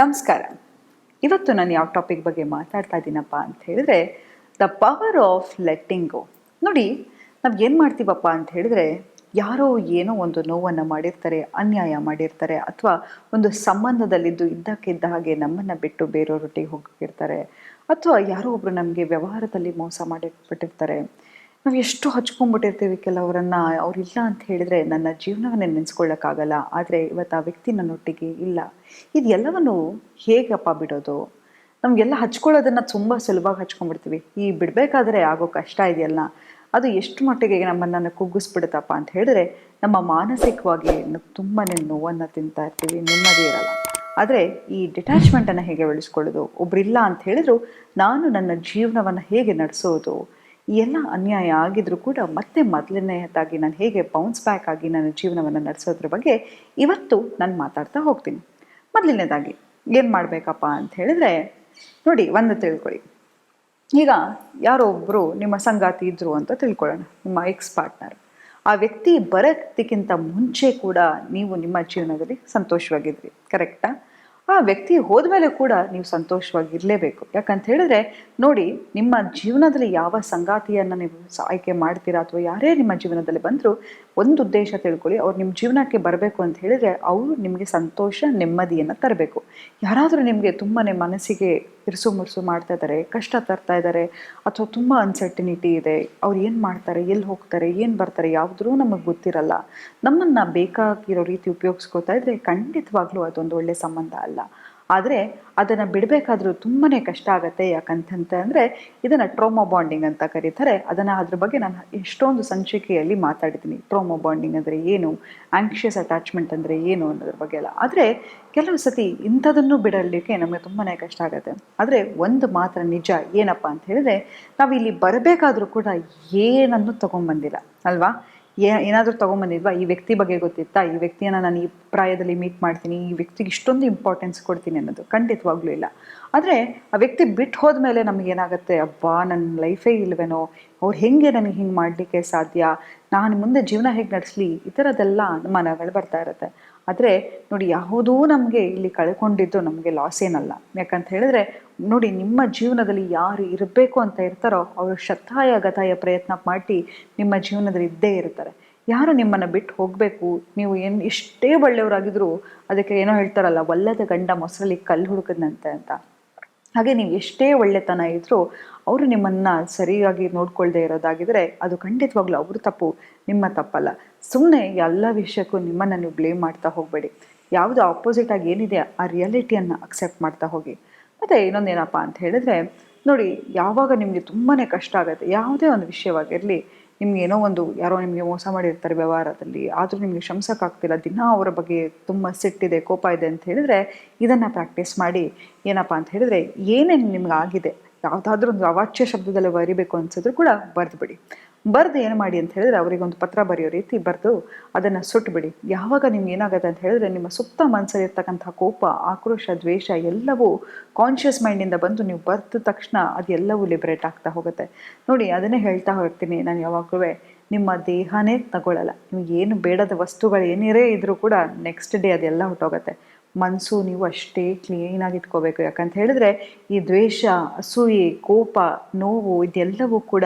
ನಮಸ್ಕಾರ. ಇವತ್ತು ನಾನು ಯಾವ ಟಾಪಿಕ್ ಬಗ್ಗೆ ಮಾತಾಡ್ತಾ ಇದ್ದೀನಪ್ಪ ಅಂತ ಹೇಳಿದ್ರೆ the power of letting go ನೋಡಿ, ನಾವು ಏನು ಮಾಡ್ತೀವಪ್ಪ ಅಂತ ಹೇಳಿದ್ರೆ, ಯಾರೋ ಏನೋ ಒಂದು ನೋವನ್ನು ಮಾಡಿರ್ತಾರೆ, ಅನ್ಯಾಯ ಮಾಡಿರ್ತಾರೆ, ಅಥವಾ ಒಂದು ಸಂಬಂಧದಲ್ಲಿದ್ದು ಇದ್ದಕ್ಕಿದ್ದ ಹಾಗೆ ನಮ್ಮನ್ನು ಬಿಟ್ಟು ಬೇರೆಯವರೊಟ್ಟಿಗೆ ಹೋಗಿರ್ತಾರೆ, ಅಥವಾ ಯಾರೋ ಒಬ್ರು ನಮಗೆ ವ್ಯವಹಾರದಲ್ಲಿ ಮೋಸ ಮಾಡಿಬಿಟ್ಟಿರ್ತಾರೆ ನಾವು ಎಷ್ಟು ಹಚ್ಕೊಂಡ್ಬಿಟ್ಟಿರ್ತೀವಿ ಕೆಲವರನ್ನ ಅವರಿಲ್ಲ ಅಂತ ಹೇಳಿದ್ರೆ ನನ್ನ ಜೀವನವನ್ನೇ ನೆನೆಸ್ಕೊಳ್ಳೋಕ್ಕಾಗಲ್ಲ ಆದರೆ ಇವತ್ತು ಆ ವ್ಯಕ್ತಿ ನನ್ನೊಟ್ಟಿಗೆ ಇಲ್ಲ. ಇದೆಲ್ಲವನ್ನು ಹೇಗಪ್ಪ ಬಿಡೋದು? ನಮಗೆಲ್ಲ ಹಚ್ಕೊಳ್ಳೋದನ್ನು ತುಂಬ ಸುಲಭವಾಗಿ ಹಚ್ಕೊಂಡ್ಬಿಡ್ತೀವಿ. ಈ ಬಿಡಬೇಕಾದ್ರೆ ಆಗೋ ಕಷ್ಟ ಇದೆಯಲ್ಲ, ಅದು ಎಷ್ಟು ಮಟ್ಟಿಗೆ ನಮ್ಮನ್ನು ಕುಗ್ಗಿಸ್ಬಿಡುತ್ತಪ್ಪ ಅಂತ ಹೇಳಿದ್ರೆ, ನಮ್ಮ ಮಾನಸಿಕವಾಗಿ ತುಂಬಾ ನೋವನ್ನು ತಿಂತಾ ಇರ್ತೀವಿ, ನೆಮ್ಮದಿ ಇರಲ್ಲ. ಆದರೆ ಈ ಡಿಟ್ಯಾಚ್ಮೆಂಟನ್ನು ಹೇಗೆ ಬೆಳೆಸ್ಕೊಳ್ಳೋದು? ಒಬ್ಬರಿಲ್ಲ ಅಂತ ಹೇಳಿದ್ರು, ನಾನು ನನ್ನ ಜೀವನವನ್ನು ಹೇಗೆ ನಡೆಸೋದು? ಎಲ್ಲ ಅನ್ಯಾಯ ಆಗಿದ್ರೂ ಕೂಡ ಮತ್ತೆ ಮೊದಲನೆಯದಾಗಿ ನಾನು ಹೇಗೆ ಬೌನ್ಸ್ ಬ್ಯಾಕ್ ಆಗಿ ನನ್ನ ಜೀವನವನ್ನು ನಡೆಸೋದ್ರ ಬಗ್ಗೆ ಇವತ್ತು ನಾನು ಮಾತಾಡ್ತಾ ಹೋಗ್ತೀನಿ. ಮೊದಲನೇದಾಗಿ ಏನು ಮಾಡಬೇಕಪ್ಪ ಅಂತ ಹೇಳಿದ್ರೆ, ನೋಡಿ ಒಂದು ತಿಳ್ಕೊಳ್ಳಿ. ಈಗ ಯಾರೋ ಒಬ್ಬರು ನಿಮ್ಮ ಸಂಗಾತಿ ಇದ್ದರು ಅಂತ ತಿಳ್ಕೊಳ್ಳೋಣ, ನಿಮ್ಮ ಎಕ್ಸ್ ಪಾರ್ಟ್ನರ್ ಆ ವ್ಯಕ್ತಿ ಬರೋದಕ್ಕಿಂತ ಮುಂಚೆ ಕೂಡ ನೀವು ನಿಮ್ಮ ಜೀವನದಲ್ಲಿ ಸಂತೋಷವಾಗಿದ್ರಿ ಕರೆಕ್ಟಾ ಆ ವ್ಯಕ್ತಿ ಹೋದ್ಮೇಲೆ ಕೂಡ ನೀವು ಸಂತೋಷವಾಗಿ ಇರಲೇಬೇಕು ಯಾಕಂತ ಹೇಳಿದ್ರೆ, ನೋಡಿ, ನಿಮ್ಮ ಜೀವನದಲ್ಲಿ ಯಾವ ಸಂಗಾತಿಯನ್ನು ನೀವು ಆಯ್ಕೆ ಮಾಡ್ತೀರಾ ಅಥವಾ ಯಾರೇ ನಿಮ್ಮ ಜೀವನದಲ್ಲಿ ಬಂದರೂ ಒಂದು ಉದ್ದೇಶ ತಿಳ್ಕೊಳ್ಳಿ, ಅವ್ರು ನಿಮ್ಮ ಜೀವನಕ್ಕೆ ಬರಬೇಕು ಅಂತ ಹೇಳಿದ್ರೆ ಅವರು ನಿಮಗೆ ಸಂತೋಷ, ನೆಮ್ಮದಿಯನ್ನು ತರಬೇಕು. ಯಾರಾದರೂ ನಿಮಗೆ ತುಂಬಾ ಮನಸ್ಸಿಗೆ ಇರಿಸು ಮುರುಸು ಮಾಡ್ತಾ ಇದ್ದಾರೆ, ಕಷ್ಟ ತರ್ತಾ ಇದ್ದಾರೆ, ಅಥವಾ ತುಂಬ ಅನ್ಸರ್ಟಿನಿಟಿ ಇದೆ, ಅವ್ರು ಏನು ಮಾಡ್ತಾರೆ, ಎಲ್ಲಿ ಹೋಗ್ತಾರೆ, ಏನು ಬರ್ತಾರೆ ಯಾವುದ್ರೂ ನಮಗೆ ಗೊತ್ತಿರಲ್ಲ, ನಮ್ಮನ್ನು ಬೇಕಾಗಿರೋ ರೀತಿ ಉಪಯೋಗಿಸ್ಕೋತಾ ಇದ್ದರೆ ಖಂಡಿತವಾಗ್ಲೂ ಅದೊಂದು ಒಳ್ಳೆಯ ಸಂಬಂಧ ಅಲ್ಲ. ಆದರೆ ಅದನ್ನು ಬಿಡಬೇಕಾದ್ರೂ ತುಂಬಾ ಕಷ್ಟ ಆಗುತ್ತೆ ಯಾಕಂತಂತ ಅಂದರೆ ಇದನ್ನು ಟ್ರೋಮೋ ಬಾಂಡಿಂಗ್ ಅಂತ ಕರೀತಾರೆ. ಅದನ್ನು ಅದ್ರ ಬಗ್ಗೆ ನಾನು ಎಷ್ಟೊಂದು ಸಂಚಿಕೆಯಲ್ಲಿ ಮಾತಾಡಿದ್ದೀನಿ. ಟ್ರೋಮೋ ಬಾಂಡಿಂಗ್ ಅಂದರೆ ಏನು? ಆಂಕ್ಷಿಯಸ್ ಅಟ್ಯಾಚ್ಮೆಂಟ್ ಅಂದರೆ ಏನು ಅನ್ನೋದ್ರ ಬಗ್ಗೆ ಎಲ್ಲ. ಆದರೆ ಕೆಲವು ಸತಿ ಇಂಥದನ್ನು ಬಿಡಲಿಕ್ಕೆ ನಮಗೆ ತುಂಬಾ ಕಷ್ಟ ಆಗುತ್ತೆ. ಆದರೆ ಒಂದು ಮಾತ್ರ ನಿಜ ಏನಪ್ಪ ಅಂತ ಹೇಳಿದ್ರೆ ನಾವು ಇಲ್ಲಿ ಬರಬೇಕಾದ್ರೂ ಕೂಡ ಏನನ್ನು ತೊಗೊಂಬಂದಿಲ್ಲ. ಅಲ್ವಾ? ಏ ಏನಾದರೂ ತೊಗೊಂಬಂದಿದ್ವಾ? ಈ ವ್ಯಕ್ತಿ ಬಗ್ಗೆ ಗೊತ್ತಿತ್ತಾ? ಈ ವ್ಯಕ್ತಿಯನ್ನು ನಾನು ಈ ಪ್ರಾಯದಲ್ಲಿ ಮೀಟ್ ಮಾಡ್ತೀನಿ. ಈ ವ್ಯಕ್ತಿಗೆ ಇಷ್ಟೊಂದು ಇಂಪಾರ್ಟೆನ್ಸ್ ಕೊಡ್ತೀನಿ ಅನ್ನೋದು ಖಂಡಿತವಾಗ್ಲೂ ಇಲ್ಲ. ಆದರೆ ಆ ವ್ಯಕ್ತಿ ಬಿಟ್ಟು ಹೋದ್ಮೇಲೆ ನಮಗೇನಾಗುತ್ತೆ ಅಬ್ಬಾ ನನ್ನ ಲೈಫೇ ಇಲ್ವೇನೋ? ಅವ್ರು ಹೆಂಗೆ ನನಗೆ ಹಿಂಗೆ ಮಾಡಲಿಕ್ಕೆ ಸಾಧ್ಯ? ನಾನು ಮುಂದೆ ಜೀವನ ಹೇಗೆ ನಡೆಸಲಿ? ಈ ಥರದ್ದೆಲ್ಲ ಅನುಮಾನಗಳು ಬರ್ತಾ ಇರುತ್ತೆ. ಆದರೆ ನೋಡಿ ಯಾವುದೂ ನಮಗೆ ಇಲ್ಲಿ ಕಳ್ಕೊಂಡಿದ್ದು ನಮಗೆ ಲಾಸ್ ಏನಲ್ಲ. ಯಾಕಂತ ಹೇಳಿದ್ರೆ ನೋಡಿ ನಿಮ್ಮ ಜೀವನದಲ್ಲಿ ಯಾರು ಇರಬೇಕು ಅಂತ ಇರ್ತಾರೋ ಅವರು ಶತಾಯ ಗತಾಯ ಪ್ರಯತ್ನ ಮಾಡಿ ನಿಮ್ಮ ಜೀವನದಲ್ಲಿ ಇದ್ದೇ ಇರ್ತಾರೆ. ಯಾರು ನಿಮ್ಮನ್ನು ಬಿಟ್ಟು ಹೋಗಬೇಕು? ನೀವು ಏನು ಎಷ್ಟೇ ಒಳ್ಳೆಯವರಾಗಿದ್ದರೂ ಅದಕ್ಕೆ ಏನೋ ಹೇಳ್ತಾರಲ್ಲ ಒಲ್ಲದ ಗಂಡ ಮೊಸರಲ್ಲಿ ಕಲ್ಲು ಹುಡುಕದಂತೆ ಅಂತ. ಹಾಗೆ ನೀವು ಎಷ್ಟೇ ಒಳ್ಳೆತನ ಇದ್ರೂ ಅವರು ನಿಮ್ಮನ್ನು ಸರಿಯಾಗಿ ನೋಡ್ಕೊಳ್ದೇ ಇರೋದಾಗಿದ್ರೆ ಅದು ಖಂಡಿತವಾಗ್ಲೂ ಅವ್ರ ತಪ್ಪು, ನಿಮ್ಮ ತಪ್ಪಲ್ಲ. ಸುಮ್ಮನೆ ಎಲ್ಲ ವಿಷಯಕ್ಕೂ ನಿಮ್ಮನ್ನು ನೀವು ಬ್ಲೇಮ್ ಮಾಡ್ತಾ ಹೋಗಬೇಡಿ. ಯಾವುದು ಆಪೋಸಿಟ್ ಆಗಿ ಏನಿದೆ ಆ ರಿಯಾಲಿಟಿಯನ್ನು ಅಕ್ಸೆಪ್ಟ್ ಮಾಡ್ತಾ ಹೋಗಿ. ಮತ್ತು ಇನ್ನೊಂದೇನಪ್ಪ ಅಂತ ಹೇಳಿದ್ರೆ, ನೋಡಿ, ಯಾವಾಗ ನಿಮಗೆ ತುಂಬಾ ಕಷ್ಟ ಆಗುತ್ತೆ, ಯಾವುದೇ ಒಂದು ವಿಷಯವಾಗಿರಲಿ ನಿಮ್ಗೆ ಏನೋ ಒಂದು ಯಾರೋ ನಿಮಗೆ ಮೋಸ ಮಾಡಿರ್ತಾರೆ ವ್ಯವಹಾರದಲ್ಲಿ, ಆದರೂ ನಿಮಗೆ ಶಂಸಕ್ಕಾಗ್ತಿಲ್ಲ, ದಿನ ಅವರ ಬಗ್ಗೆ ತುಂಬ ಸಿಟ್ಟಿದೆ, ಕೋಪ ಇದೆ ಅಂತ ಹೇಳಿದ್ರೆ ಇದನ್ನು ಪ್ರಾಕ್ಟೀಸ್ ಮಾಡಿ, ಏನಪ್ಪ ಅಂತ ಹೇಳಿದ್ರೆ ಏನೇನು ನಿಮ್ಗೆ ಆಗಿದೆ, ಯಾವುದಾದ್ರೂ ಒಂದು ಅವಾಚ್ಯ ಶಬ್ದದಲ್ಲಿ ಬರಿಬೇಕು ಅನ್ಸಿದ್ರು ಕೂಡ ಬರೆದ್ಬಿಡಿ. ಬರೆದು ಏನು ಮಾಡಿ ಅಂತ ಹೇಳಿದ್ರೆ ಅವರಿಗೆ ಒಂದು ಪತ್ರ ಬರೆಯೋ ರೀತಿ ಬರೆದು ಅದನ್ನು ಸುಟ್ಬಿಡಿ. ಯಾವಾಗ ನಿಮ್ಗೆ ಏನಾಗುತ್ತೆ ಅಂತ ಹೇಳಿದ್ರೆ ನಿಮ್ಮ ಸುತ್ತ ಮನಸ್ಸಲ್ಲಿರ್ತಕ್ಕಂಥ ಕೋಪ, ಆಕ್ರೋಶ, ದ್ವೇಷ ಎಲ್ಲವೂ ಕಾನ್ಷಿಯಸ್ ಮೈಂಡಿಂದ ಬಂದು ನೀವು ಬರೆದ ತಕ್ಷಣ ಅದೆಲ್ಲವೂ ಲಿಬರೇಟ್ ಆಗ್ತಾ ಹೋಗುತ್ತೆ. ನೋಡಿ, ಅದನ್ನೇ ಹೇಳ್ತಾ ಹೋಗ್ತೀನಿ ನಾನು ಯಾವಾಗಲೂ. ನಿಮ್ಮ ದೇಹನೇ ತಗೊಳ್ಳಲ್ಲ ನಿಮ್ಗೆ ಏನು ಬೇಡದ ವಸ್ತುಗಳು ಏನಿರೇ ಇದ್ರೂ ಕೂಡ ನೆಕ್ಸ್ಟ್ ಡೇ ಅದೆಲ್ಲ ಹೊಟ್ಟೋಗುತ್ತೆ. ಮನಸ್ಸು ನೀವು ಅಷ್ಟೇ ಕ್ಲೀನಾಗಿ ಇಟ್ಕೋಬೇಕು. ಯಾಕಂತ ಹೇಳಿದ್ರೆ ಈ ದ್ವೇಷ, ಅಸೂಯೆ, ಕೋಪ, ನೋವು ಇದೆಲ್ಲವೂ ಕೂಡ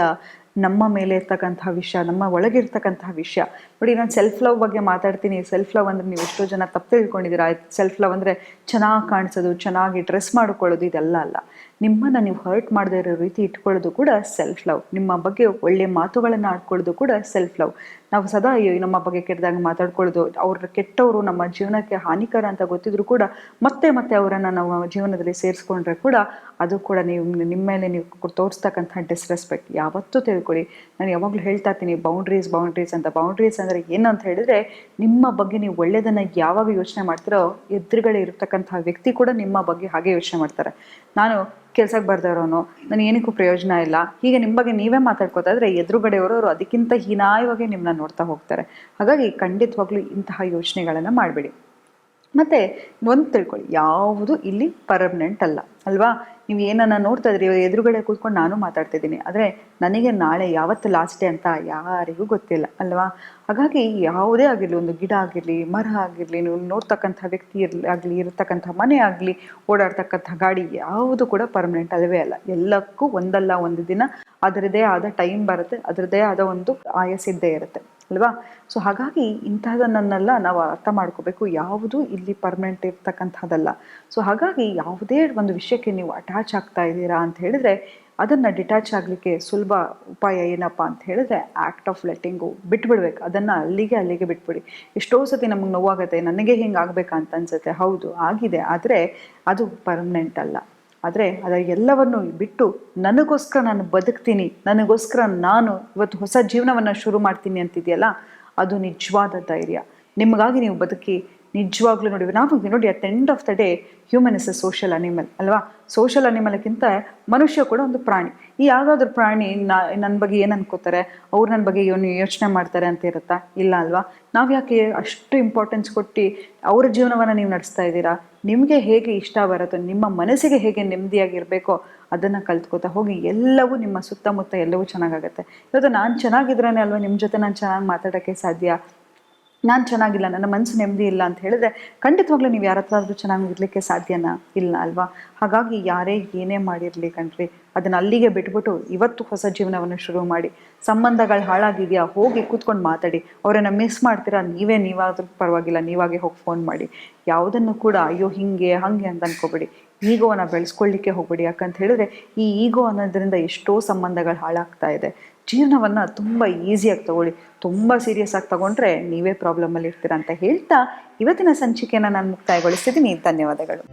ನಮ್ಮ ಮೇಲೆ ಇರ್ತಕ್ಕಂಥ ವಿಷಯ, ನಮ್ಮ ಒಳಗಿರ್ತಕ್ಕಂತಹ ವಿಷಯ. ನೋಡಿ, ನಾನು ಸೆಲ್ಫ್ ಲವ್ ಬಗ್ಗೆ ಮಾತಾಡ್ತೀನಿ. ಸೆಲ್ಫ್ ಲವ್ ಅಂದರೆ ನೀವು ಎಷ್ಟೋ ಜನ ತಪ್ಪು ತಿಳ್ಕೊಂಡಿದ್ದೀರಾ. ಸೆಲ್ಫ್ ಲವ್ ಅಂದರೆ ಚೆನ್ನಾಗಿ ಕಾಣಿಸೋದು, ಚೆನ್ನಾಗಿ ಡ್ರೆಸ್ ಮಾಡ್ಕೊಳ್ಳೋದು ಇದೆಲ್ಲ ಅಲ್ಲ. ನಿಮ್ಮನ್ನು ನೀವು ಹರ್ಟ್ ಮಾಡದೇ ಇರೋ ರೀತಿ ಇಟ್ಕೊಳ್ಳೋದು ಕೂಡ ಸೆಲ್ಫ್ ಲವ್ ನಿಮ್ಮ ಬಗ್ಗೆ ಒಳ್ಳೆ ಮಾತುಗಳನ್ನು ಆಡ್ಕೊಳ್ಳೋದು ಕೂಡ ಸೆಲ್ಫ್ ಲವ್ ನಾವು ಸದಾ ನಮ್ಮ ಬಗ್ಗೆ ಕೆಟ್ಟದಾಗ ಮಾತಾಡ್ಕೊಳ್ಳೋದು, ಅವ್ರ ಕೆಟ್ಟವರು ನಮ್ಮ ಜೀವನಕ್ಕೆ ಹಾನಿಕರ ಅಂತ ಗೊತ್ತಿದ್ರು ಕೂಡ ಮತ್ತೆ ಮತ್ತೆ ಅವರನ್ನು ನಮ್ಮ ಜೀವನದಲ್ಲಿ ಸೇರಿಸ್ಕೊಂಡ್ರೆ ಕೂಡ ಅದು ಕೂಡ ನೀವು ನಿಮ್ಮ ಮೇಲೆ ನೀವು ತೋರಿಸ್ತಕ್ಕಂಥ ಡಿಸ್ರೆಸ್ಪೆಕ್ಟ್ ಯಾವತ್ತೂ ತಿಳ್ಕೊಳ್ಳಿ. ನಾನು ಯಾವಾಗಲೂ ಹೇಳ್ತಾ ಇರ್ತೀನಿ ಬೌಂಡ್ರೀಸ್ ಬೌಂಡ್ರೀಸ್ ಅಂತ. ಬೌಂಡ್ರೀಸ್ ಅಂದರೆ ಏನು ಅಂತ ಹೇಳಿದ್ರೆ ನಿಮ್ಮ ಬಗ್ಗೆ ನೀವು ಒಳ್ಳೆಯದನ್ನು ಯಾವಾಗ ಯೋಚನೆ ಮಾಡ್ತೀರೋ ಎದುರುಗಡೆ ಇರತಕ್ಕಂಥ ವ್ಯಕ್ತಿ ಕೂಡ ನಿಮ್ಮ ಬಗ್ಗೆ ಹಾಗೆ ಯೋಚನೆ ಮಾಡ್ತಾರೆ. ನಾನು ಕೆಲ್ಸಕ್ಕೆ ಬರ್ದವ್ರವನು ಇರೋನು ನಾನು ಏನಕ್ಕೂ ಪ್ರಯೋಜನ ಇಲ್ಲ. ಹೀಗೆ ನಿಮ್ಮ ಬಗ್ಗೆ ನೀವೇ ಮಾತಾಡ್ಕೋತಾ ಇದ್ರೆ ಎದುರುಗಡೆಯವರು ಅವರು ಅದಕ್ಕಿಂತ ಹೀನಾಯವಾಗಿ ನಿಮ್ಮನ್ನ ನೋಡ್ತಾ ಹೋಗ್ತಾರೆ. ಹಾಗಾಗಿ ಖಂಡಿತವಾಗ್ಲೂ ಇಂತಹ ಯೋಚನೆಗಳನ್ನು ಮಾಡಬೇಡಿ. ಮತ್ತು ಒಂದು ತಿಳ್ಕೊಳ್ಳಿ, ಯಾವುದು ಇಲ್ಲಿ ಪರ್ಮನೆಂಟ್ ಅಲ್ಲ. ಅಲ್ವಾ? ನೀವು ಏನನ್ನ ನೋಡ್ತಾ ಇದ್ರಿ ಎದುರುಗಡೆ ಕೂತ್ಕೊಂಡು ನಾನು ಮಾತಾಡ್ತಾ ಇದ್ದೀನಿ. ಆದರೆ ನನಗೆ ನಾಳೆ ಯಾವತ್ತು ಲಾಸ್ಟ್ ಡೇ ಅಂತ ಯಾರಿಗೂ ಗೊತ್ತಿಲ್ಲ, ಅಲ್ವಾ? ಹಾಗಾಗಿ ಯಾವುದೇ ಆಗಿರಲಿ, ಒಂದು ಗಿಡ ಆಗಿರಲಿ, ಮರ ಆಗಿರಲಿ, ನೀವು ನೋಡ್ತಕ್ಕಂಥ ವ್ಯಕ್ತಿ ಇರಲಿ, ಆಗಲಿ ಇರತಕ್ಕಂಥ ಮನೆ ಆಗಲಿ ಓಡಾಡ್ತಕ್ಕಂಥ ಗಾಡಿ ಯಾವುದು ಕೂಡ ಪರ್ಮನೆಂಟ್ ಅಲ್ಲವೇ ಅಲ್ಲ. ಎಲ್ಲಕ್ಕೂ ಒಂದಲ್ಲ ಒಂದು ದಿನ ಅದರದೇ ಆದ ಟೈಮ್ ಬರುತ್ತೆ ಅದರದೇ ಆದ ಒಂದು ಆಯಸ್ಸಿದ್ದೇ ಇರುತ್ತೆ, ಅಲ್ವಾ? ಸೊ ಹಾಗಾಗಿ ಇಂತಹದನ್ನೆಲ್ಲ ನಾವು ಅರ್ಥ ಮಾಡ್ಕೋಬೇಕು. ಯಾವುದು ಇಲ್ಲಿ ಪರ್ಮನೆಂಟ್ ಇರ್ತಕ್ಕಂಥದ್ದಲ್ಲ. ಸೊ ಹಾಗಾಗಿ ಯಾವುದೇ ಒಂದು ವಿಷಯಕ್ಕೆ ನೀವು ಅಟ್ಯಾಚ್ ಆಗ್ತಾ ಇದ್ದೀರಾ ಅಂತ ಹೇಳಿದ್ರೆ ಅದನ್ನು ಡಿಟ್ಯಾಚ್ ಆಗಲಿಕ್ಕೆ ಸುಲಭ ಉಪಾಯ ಏನಪ್ಪ ಅಂತ ಹೇಳಿದ್ರೆ ಆ್ಯಕ್ಟ್ ಆಫ್ ಲೆಟ್ಟಿಂಗು ಬಿಟ್ಬಿಡ್ಬೇಕು. ಅದನ್ನು ಅಲ್ಲಿಗೆ ಅಲ್ಲಿಗೆ ಬಿಟ್ಬಿಡಿ. ಎಷ್ಟೋ ಸತಿ ನಮಗೆ ನೋವಾಗುತ್ತೆ, ನನಗೆ ಹಿಂಗೆ ಆಗ್ಬೇಕಂತ ಅನ್ಸುತ್ತೆ. ಹೌದು, ಆಗಿದೆ. ಆದರೆ ಅದು ಪರ್ಮನೆಂಟ್ ಅಲ್ಲ. ಆದರೆ ಅದರ ಎಲ್ಲವನ್ನು ಬಿಟ್ಟು ನನಗೋಸ್ಕರ ನಾನು ಬದುಕ್ತೀನಿ, ನನಗೋಸ್ಕರ ನಾನು ಇವತ್ತು ಹೊಸ ಜೀವನವನ್ನು ಶುರು ಮಾಡ್ತೀನಿ ಅಂತಿದೆಯಲ್ಲ, ಅದು ನಿಜವಾದ ಧೈರ್ಯ. ನಿಮಗಾಗಿ ನೀವು ಬದುಕಿ ನಿಜವಾಗ್ಲೂ ನೋಡಿ, ನಾವು ನೋಡಿ at end of the day human is a social animal ಅಲ್ವಾ? ಸೋಷಿಯಲ್ ಅನಿಮಲ್ಗಿಂತ ಮನುಷ್ಯ ಕೂಡ ಒಂದು ಪ್ರಾಣಿ. ಈ ಯಾವುದಾದ್ರೂ ಪ್ರಾಣಿ ನನ್ನ ಬಗ್ಗೆ ಏನು ಅನ್ಕೋತಾರೆ? ಅವ್ರು ನನ್ನ ಬಗ್ಗೆ ಇವನು ಯೋಚನೆ ಮಾಡ್ತಾರೆ ಅಂತ ಇರುತ್ತಾ? ಇಲ್ಲ ಅಲ್ವಾ? ನಾವು ಯಾಕೆ ಅಷ್ಟು ಇಂಪಾರ್ಟೆನ್ಸ್ ಕೊಟ್ಟು ಅವ್ರ ಜೀವನವನ್ನು ನೀವು ನಡೆಸ್ತಾ ಇದ್ದೀರಾ? ನಿಮಗೆ ಹೇಗೆ ಇಷ್ಟ ಬರುತ್ತೋ? ನಿಮ್ಮ ಮನಸ್ಸಿಗೆ ಹೇಗೆ ನೆಮ್ಮದಿಯಾಗಿರಬೇಕೋ ಅದನ್ನು ಕಲ್ತ್ಕೋತಾ ಹೋಗಿ ಎಲ್ಲವೂ ನಿಮ್ಮ ಸುತ್ತಮುತ್ತ ಎಲ್ಲವೂ ಚೆನ್ನಾಗಾಗುತ್ತೆ. ಇವತ್ತು ನಾನು ಚೆನ್ನಾಗಿದ್ರೇ ಅಲ್ವಾ ನಿಮ್ಮ ಜೊತೆ ನಾನು ಚೆನ್ನಾಗಿ ಮಾತಾಡೋಕ್ಕೆ ಸಾಧ್ಯ? ನಾನು ಚೆನ್ನಾಗಿಲ್ಲ, ನನ್ನ ಮನಸ್ಸು ನೆಮ್ಮದಿ ಇಲ್ಲ ಅಂತ ಹೇಳಿದ್ರೆ ಖಂಡಿತವಾಗ್ಲೂ ನೀವು ಯಾರ ಹತ್ರ ಆದರೂ ಚೆನ್ನಾಗಿ ಇರಲಿಕ್ಕೆ ಸಾಧ್ಯನಾ? ಇಲ್ಲ ಅಲ್ವಾ? ಹಾಗಾಗಿ ಯಾರೇ ಏನೇ ಮಾಡಿರಲಿ ಕಣ್ರಿ, ಅದನ್ನು ಅಲ್ಲಿಗೆ ಬಿಟ್ಬಿಟ್ಟು ಇವತ್ತು ಹೊಸ ಜೀವನವನ್ನು ಶುರು ಮಾಡಿ. ಸಂಬಂಧಗಳು ಹಾಳಾಗಿದೆಯಾ? ಹೋಗಿ ಕೂತ್ಕೊಂಡು ಮಾತಾಡಿ. ಅವರನ್ನು ಮಿಸ್ ಮಾಡ್ತೀರಾ? ನೀವೇ ನೀವಾದ್ರೂ ಪರವಾಗಿಲ್ಲ, ನೀವಾಗೆ ಹೋಗಿ ಫೋನ್ ಮಾಡಿ. ಯಾವುದನ್ನು ಕೂಡ ಅಯ್ಯೋ ಹಿಂಗೆ, ಹಂಗೆ ಅಂತ ಅನ್ಕೋಬೇಡಿ. ಈಗೋವನ್ನು ಬೆಳೆಸ್ಕೊಳ್ಳಿಕ್ಕೆ ಹೋಗ್ಬೇಡಿ. ಯಾಕಂತ ಹೇಳಿದ್ರೆ ಈ ಈಗೋ ಅನ್ನೋದ್ರಿಂದ ಎಷ್ಟೋ ಸಂಬಂಧಗಳು ಹಾಳಾಗ್ತಾ ಇದೆ. ಜೀವನವನ್ನು ತುಂಬ ಈಸಿಯಾಗಿ ತಗೊಳ್ಳಿ. ತುಂಬ ಸೀರಿಯಸ್ ಆಗಿ ತಗೊಂಡ್ರೆ ನೀವೇ ಪ್ರಾಬ್ಲಮಲ್ಲಿ ಇರ್ತೀರ ಅಂತ ಹೇಳ್ತಾ ಇವತ್ತಿನ ಸಂಚಿಕೆಯನ್ನು ನಾನು ಮುಕ್ತಾಯಗೊಳಿಸ್ತಿದ್ದೀನಿ. ಧನ್ಯವಾದಗಳು.